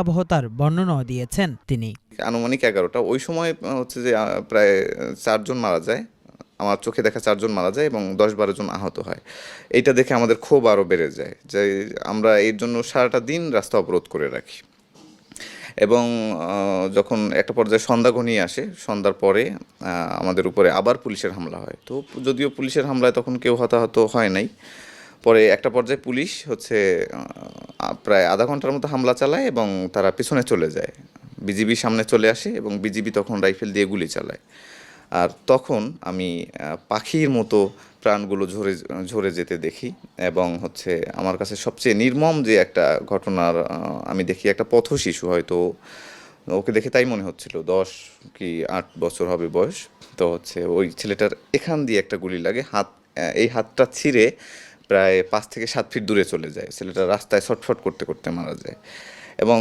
ভয়াবহতার বর্ণনাও দিয়েছেন তিনি। আনুমানিক এগারোটা। ওই সময় হচ্ছে যে প্রায় চারজন মারা যায়। আমার চোখে দেখা চারজন মারা যায় এবং দশ বারো জন আহত হয়। এইটা দেখে আমাদের ক্ষোভ আরও বেড়ে যায় যে, আমরা এর জন্য সারাটা দিন রাস্তা অবরোধ করে রাখি। এবং যখন একটা পর্যায়ে সন্ধ্যা ঘনিয়ে আসে, সন্ধ্যার পরে আমাদের উপরে আবার পুলিশের হামলা হয়। তো যদিও পুলিশের হামলায় তখন কেউ হতাহত হয় নাই, পরে একটা পর্যায়ে পুলিশ হচ্ছে প্রায় আধা ঘণ্টার মতো হামলা চালায় এবং তারা পিছনে চলে যায়। বিজিবি সামনে চলে আসে এবং বিজিবি তখন রাইফেল দিয়ে গুলি চালায়। আর তখন আমি পাখির মতো প্রাণগুলো ঝরে ঝরে যেতে দেখি এবং হচ্ছে আমার কাছে সবচেয়ে নির্মম যে একটা ঘটনার আমি দেখি একটা পথ শিশু হয়তো, ওকে দেখে তাই মনে হচ্ছিল, দশ কি আট বছর হবে বয়স। তো হচ্ছে ওই ছেলেটার এখান দিয়ে একটা গুলি লাগে, হাত এই হাতটা ছিঁড়ে প্রায় পাঁচ থেকে সাত ফিট দূরে চলে যায়। ছেলেটা রাস্তায় ছটফট করতে করতে মারা যায়। এবং